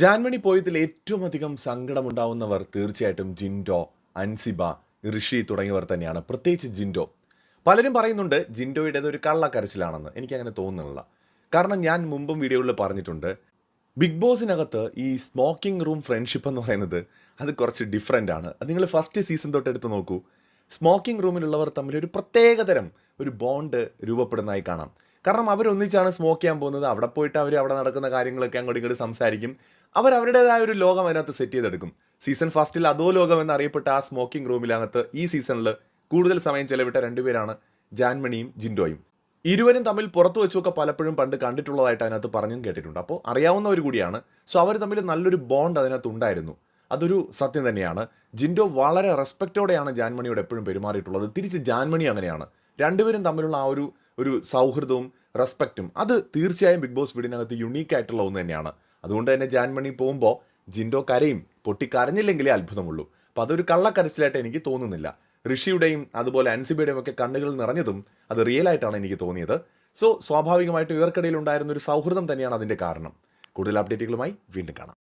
ജാൻമണി പോയതിൽ ഏറ്റവും അധികം സങ്കടമുണ്ടാവുന്നവർ തീർച്ചയായിട്ടും ജിൻഡോ അൻസിബ ഋഷി തുടങ്ങിയവർ തന്നെയാണ്. പ്രത്യേകിച്ച് ജിൻഡോ. പലരും പറയുന്നുണ്ട് ജിൻഡോയുടേത് ഒരു കള്ളക്കരച്ചിലാണെന്ന്. എനിക്കങ്ങനെ തോന്നുന്നില്ല. കാരണം ഞാൻ മുമ്പും വീഡിയോകളിൽ പറഞ്ഞിട്ടുണ്ട് ബിഗ് ബോസിനകത്ത് ഈ സ്മോക്കിംഗ് റൂം ഫ്രണ്ട്ഷിപ്പ് എന്ന് പറയുന്നത് അത് കുറച്ച് ഡിഫറെന്റ് ആണ്. അത് നിങ്ങൾ ഫസ്റ്റ് സീസൺ തൊട്ട് എടുത്ത് നോക്കൂ. സ്മോക്കിംഗ് റൂമിലുള്ളവർ തമ്മിൽ ഒരു പ്രത്യേകതരം ഒരു ബോണ്ട് രൂപപ്പെടുന്നതായി കാണാം. കാരണം അവരൊന്നിച്ചാണ് സ്മോക്ക് ചെയ്യാൻ പോകുന്നത്. അവിടെ പോയിട്ട് അവർ അവിടെ നടക്കുന്ന കാര്യങ്ങളൊക്കെ അങ്ങോട്ട് ഇങ്ങോട്ട് സംസാരിക്കും. അവർ അവരുടേതായ ഒരു ലോകം അതിനകത്ത് സെറ്റ് ചെയ്തെടുക്കും. സീസൺ ഫസ്റ്റിൽ അതോ ലോകം എന്നറിയപ്പെട്ട ആ സ്മോക്കിംഗ് റൂമിലകത്ത് ഈ സീസണിൽ കൂടുതൽ സമയം ചെലവിട്ട രണ്ടുപേരാണ് ജാൻമണിയും ജിൻഡോയും. ഇരുവരും തമ്മിൽ പുറത്തു വെച്ചൊക്കെ പലപ്പോഴും പണ്ട് കണ്ടിട്ടുള്ളതായിട്ട് അതിനകത്ത് പറഞ്ഞും കേട്ടിട്ടുണ്ട്. അപ്പോൾ അറിയാവുന്നവർ കൂടിയാണ്. സോ അവർ തമ്മിൽ നല്ലൊരു ബോണ്ട് അതിനകത്ത് ഉണ്ടായിരുന്നു. അതൊരു സത്യം തന്നെയാണ്. ജിൻഡോ വളരെ റെസ്പെക്റ്റോടെയാണ് ജാൻമണിയോട് എപ്പോഴും പെരുമാറിയിട്ടുള്ളത്. തിരിച്ച് ജാൻമണി അങ്ങനെയാണ്. രണ്ടുപേരും തമ്മിലുള്ള ആ ഒരു ഒരു സൗഹൃദവും റെസ്പെക്റ്റും അത് തീർച്ചയായും ബിഗ് ബോസ് വീടിനകത്ത് യുണീക്ക് ആയിട്ടുള്ള ഒന്ന് തന്നെയാണ്. അതുകൊണ്ട് തന്നെ ജാൻമണി പോകുമ്പോൾ ജിൻഡോ കരയും. പൊട്ടിക്കരഞ്ഞില്ലെങ്കിലേ അത്ഭുതമുള്ളൂ. അപ്പം അതൊരു കള്ളക്കരച്ചിലായിട്ട് എനിക്ക് തോന്നുന്നില്ല. ഋഷിയുടെയും അതുപോലെ അൻസിബയുടെയും ഒക്കെ കണ്ണുകൾ നിറഞ്ഞതും അത് റിയൽ ആയിട്ടാണ് എനിക്ക് തോന്നിയത്. സോ സ്വാഭാവികമായിട്ടും ഇവർക്കിടയിൽ ഉണ്ടായിരുന്ന ഒരു സൗഹൃദം തന്നെയാണ് അതിന്റെ കാരണം. കൂടുതൽ അപ്ഡേറ്റുകളുമായി വീണ്ടും കാണാം.